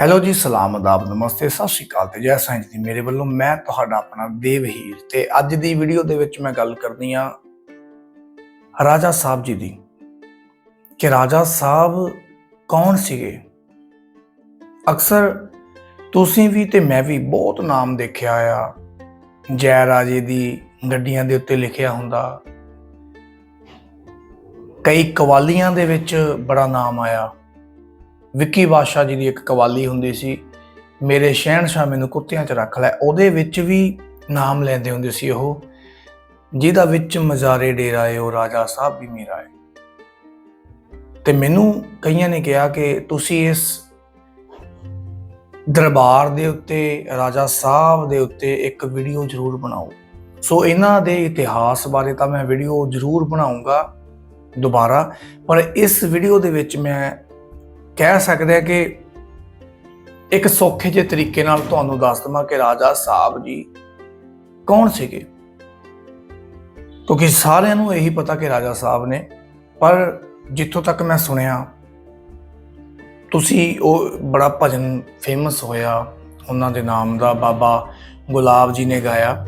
Hello ਜੀ ਸਲਾਮ ਅਦਾਬ ਨਮਸਤੇ, ਸਤਿ ਸ਼੍ਰੀ ਅਕਾਲ ਤੇ ਜੈ ਸਾਈਂ ਜੀ ਮੇਰੇ ਵੱਲੋਂ ਮੈਂ ਤੁਹਾਡਾ ਆਪਣਾ ਦੇਵ ਹੀਰ ਤੇ ਅੱਜ ਦੀ ਵੀਡੀਓ ਦੇ ਵਿੱਚ ਮੈਂ ਗੱਲ ਕਰਨੀ ਆ ਰਾਜਾ ਸਾਹਿਬ ਜੀ ਦੀ ਕਿ ਰਾਜਾ ਸਾਹਿਬ ਕੌਣ ਸੀਗੇ? ਅਕਸਰ ਤੁਸੀਂ ਵੀ ਤੇ ਮੈਂ ਵੀ ਬਹੁਤ ਨਾਮ ਦੇਖਿਆ ਆ ਜੈ ਰਾਜੇ ਦੀ ਗੱਡੀਆਂ ਦੇ ਉੱਤੇ ਲਿਖਿਆ ਹੁੰਦਾ। ਕਈ ਕਵਾਲੀਆਂ ਦੇ ਵਿੱਚ ਬੜਾ ਨਾਮ ਆਇਆ। ਵਿੱਕੀ ਬਾਦਸ਼ਾਹ ਜੀ ਦੀ ਇੱਕ ਕਵਾਲੀ ਹੁੰਦੀ ਸੀ, ਮੇਰੇ ਸ਼ਹਿਨशाह ਮੈਨੂੰ ਕੁੱਤਿਆਂ 'ਚ ਰੱਖ ਲੈ, ਉਹਦੇ ਵਿੱਚ ਵੀ ਨਾਮ ਲੈਂਦੇ ਹੁੰਦੇ ਸੀ ਉਹ, ਜਿਹਦਾ ਵਿੱਚ ਮਜ਼ਾਰੇ ਡੇਰਾ ਏ, ਉਹ ਰਾਜਾ ਸਾਹਿਬ ਵੀ ਮੇਰਾ ਹੈ ਤੇ ਮੈਨੂੰ ਕਈਆਂ ਨੇ ਕਿਹਾ ਕਿ ਤੁਸੀਂ ਇਸ ਦਰਬਾਰ ਦੇ ਉੱਤੇ, ਰਾਜਾ ਸਾਹਿਬ ਦੇ ਉੱਤੇ ਇੱਕ ਵੀਡੀਓ ਜ਼ਰੂਰ ਬਣਾਓ। ਸੋ ਇਹਨਾਂ ਦੇ ਇਤਿਹਾਸ ਬਾਰੇ ਤਾਂ ਮੈਂ ਵੀਡੀਓ ਜ਼ਰੂਰ ਬਣਾਉਂਗਾ ਦੁਬਾਰਾ, ਪਰ ਇਸ ਵੀਡੀਓ ਦੇ ਵਿੱਚ ਮੈਂ ਕਹਿ ਸਕਦੇ ਆ ਕਿ ਇੱਕ ਸੌਖੇ ਜਿਹੇ ਤਰੀਕੇ ਨਾਲ ਤੁਹਾਨੂੰ ਦੱਸ ਦਵਾਂ ਕਿ ਰਾਜਾ ਸਾਹਿਬ ਜੀ ਕੌਣ ਸੀਗੇ? ਕਿਉਂਕਿ ਸਾਰਿਆਂ ਨੂੰ ਇਹੀ ਪਤਾ ਕਿ ਰਾਜਾ ਸਾਹਿਬ ਨੇ, ਪਰ ਜਿੱਥੋਂ ਤੱਕ ਮੈਂ ਸੁਣਿਆ, ਤੁਸੀਂ ਉਹ ਬੜਾ ਭਜਨ ਫੇਮਸ ਹੋਇਆ, ਉਹਨਾਂ ਦੇ ਨਾਮ ਦਾ ਬਾਬਾ ਗੁਲਾਬ ਜੀ ਨੇ ਗਾਇਆ।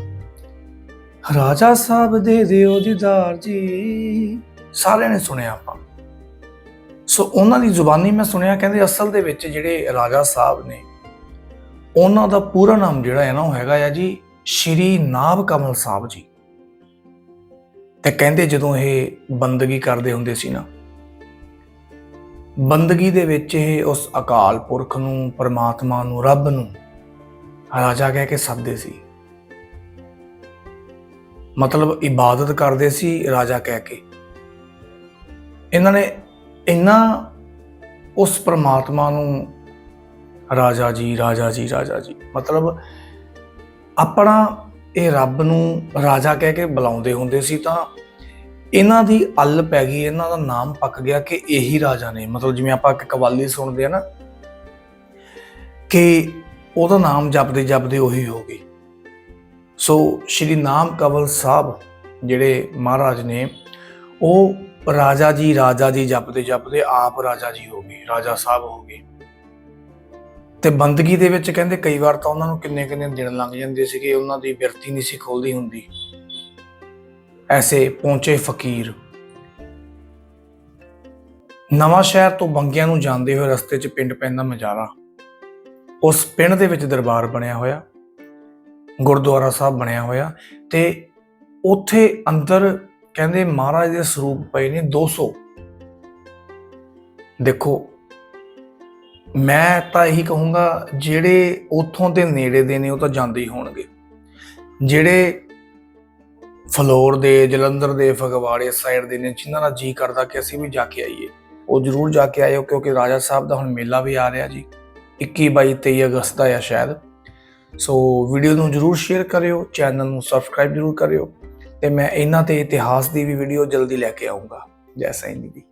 ਰਾਜਾ ਸਾਹਿਬ ਦੇ ਦਿਓ ਦੀਦਾਰ ਜੀ, ਸਾਰਿਆਂ ਨੇ ਸੁਣਿਆ ਆਪਾਂ। ਸੋ ਉਹਨਾਂ ਦੀ ਜ਼ੁਬਾਨੀ ਮੈਂ ਸੁਣਿਆ ਕਹਿੰਦੇ ਅਸਲ ਦੇ ਵਿੱਚ ਜਿਹੜੇ ਰਾਜਾ ਸਾਹਿਬ ਨੇ, ਉਹਨਾਂ ਦਾ ਪੂਰਾ ਨਾਮ ਜਿਹੜਾ ਹੈ ਨਾ ਉਹ ਹੈਗਾ ਆ ਜੀ ਸ਼੍ਰੀ ਨਾਭ ਕਮਲ ਸਾਹਿਬ ਜੀ। ਤੇ ਕਹਿੰਦੇ ਜਦੋਂ ਇਹ ਬੰਦਗੀ ਕਰਦੇ ਹੁੰਦੇ ਸੀ ਨਾ, ਬੰਦਗੀ ਦੇ ਵਿੱਚ ਇਹ ਉਸ ਅਕਾਲ ਪੁਰਖ ਨੂੰ, ਪਰਮਾਤਮਾ ਨੂੰ, ਰੱਬ ਨੂੰ ਰਾਜਾ ਕਹਿ ਕੇ ਸੱਦਦੇ ਸੀ। ਮਤਲਬ ਇਬਾਦਤ ਕਰਦੇ ਸੀ ਰਾਜਾ ਕਹਿ ਕੇ। ਇਹਨਾਂ ਨੇ ਇੰਨਾ ਉਸ ਪ੍ਰਮਾਤਮਾ ਨੂੰ ਰਾਜਾ ਜੀ ਰਾਜਾ ਜੀ ਰਾਜਾ ਜੀ। ਮਤਲਬ ਆਪਣਾ ਇਹ ਰੱਬ ਨੂੰ ਰਾਜਾ ਕਹਿ ਕੇ ਬੁਲਾਉਂਦੇ ਹੁੰਦੇ ਸੀ ਤਾਂ ਇਹਨਾਂ ਦੀ ਅੱਲ ਪੈ ਗਈ, ਇਹਨਾਂ ਦਾ ਨਾਮ ਪੱਕ ਗਿਆ ਕਿ ਇਹੀ ਰਾਜਾ ਨੇ। ਮਤਲਬ ਜਿਵੇਂ ਆਪਾਂ ਇੱਕ ਕਵਾਲੀ ਸੁਣਦੇ ਆ ਨਾ ਕਿ ਉਹਦਾ ਨਾਮ ਜਪਦੇ ਜਪਦੇ ਉਹੀ ਹੋ ਗਈ। ਸੋ ਸ਼੍ਰੀ ਨਾਮ ਕਵਲ ਸਾਹਿਬ ਜਿਹੜੇ ਮਹਾਰਾਜ ਨੇ ਉਹ ਰਾਜਾ ਜੀ ਰਾਜਾ ਜੀ ਜਪਦੇ ਜਪਦੇ ਆਪ ਰਾਜਾ ਜੀ ਹੋ ਗਏ, ਰਾਜਾ ਸਾਹਿਬ ਹੋ ਗਏ। ਤੇ ਬੰਦਗੀ ਦੇ ਵਿੱਚ ਕਹਿੰਦੇ ਕਈ ਵਾਰ ਤਾਂ ਉਹਨਾਂ ਨੂੰ ਕਿੰਨੇ ਕਿੰਨੇ ਦਿਨ ਲੰਘ ਜਾਂਦੇ ਸੀਗੇ, ਉਹਨਾਂ ਦੀ ਬਿਰਤੀ ਨਹੀਂ ਸੀ ਖੋਲਦੀ ਹੁੰਦੀ। ਐਸੇ ਪਹੁੰਚੇ ਫਕੀਰ। ਨਵਾਂ ਸ਼ਹਿਰ ਤੋਂ ਬੰਗਿਆਂ ਨੂੰ ਜਾਂਦੇ ਹੋਏ ਰਸਤੇ 'ਚ ਪਿੰਡ ਪੈਂਦਾ ਮਜਾਰਾ। ਉਸ ਪਿੰਡ ਦੇ ਵਿੱਚ ਦਰਬਾਰ ਬਣਿਆ ਹੋਇਆ, ਗੁਰਦੁਆਰਾ ਸਾਹਿਬ ਬਣਿਆ ਹੋਇਆ ਤੇ ਉੱਥੇ ਅੰਦਰ ਕਹਿੰਦੇ ਮਹਾਰਾਜ ਦੇ ਸਰੂਪ ਪਏ ਨੇ 200 ਦੇਖੋ, ਮੈਂ ਤਾਂ ਇਹੀ ਕਹੂੰਗਾ, ਜਿਹੜੇ ਉਥੋਂ ਦੇ ਨੇੜੇ ਦੇ ਨੇ ਉਹ ਤਾਂ ਜਾਂਦੇ ਹੀ ਹੋਣਗੇ। ਜਿਹੜੇ ਫਲੋਰ ਦੇ, ਜਲੰਧਰ ਦੇ, ਫਗਵਾੜੇ ਸਾਈਡ ਦੇ ਨੇ, ਜਿਨ੍ਹਾਂ ਦਾ ਜੀ ਕਰਦਾ ਕਿ ਅਸੀਂ ਵੀ ਜਾ ਕੇ ਆਈਏ। ਉਹ ਜ਼ਰੂਰ ਜਾ ਕੇ ਆਇਓ, ਕਿਉਂਕਿ ਰਾਜਾ ਸਾਹਿਬ ਦਾ ਹੁਣ ਮੇਲਾ ਵੀ ਆ ਰਿਹਾ ਜੀ 21 22 23 ਅਗਸਤ ਦਾ ਆ ਸ਼ਾਇਦ। ਸੋ ਵੀਡੀਓ ਨੂੰ ਜਰੂਰ ਸ਼ੇਅਰ ਕਰਿਓ, ਚੈਨਲ ਨੂੰ ਸਬਸਕ੍ਰਾਈਬ ਜਰੂਰ ਕਰਿਓ। ਤੇ ਮੈਂ ਇਹਨਾਂ ਤੇ ਇਤਿਹਾਸ ਦੀ ਵੀ ਵੀਡੀਓ ਜਲਦੀ ਲੈ ਕੇ ਆਉਂਗਾ ਜੈ ਸਾਈਂ ਜੀ ਦੀ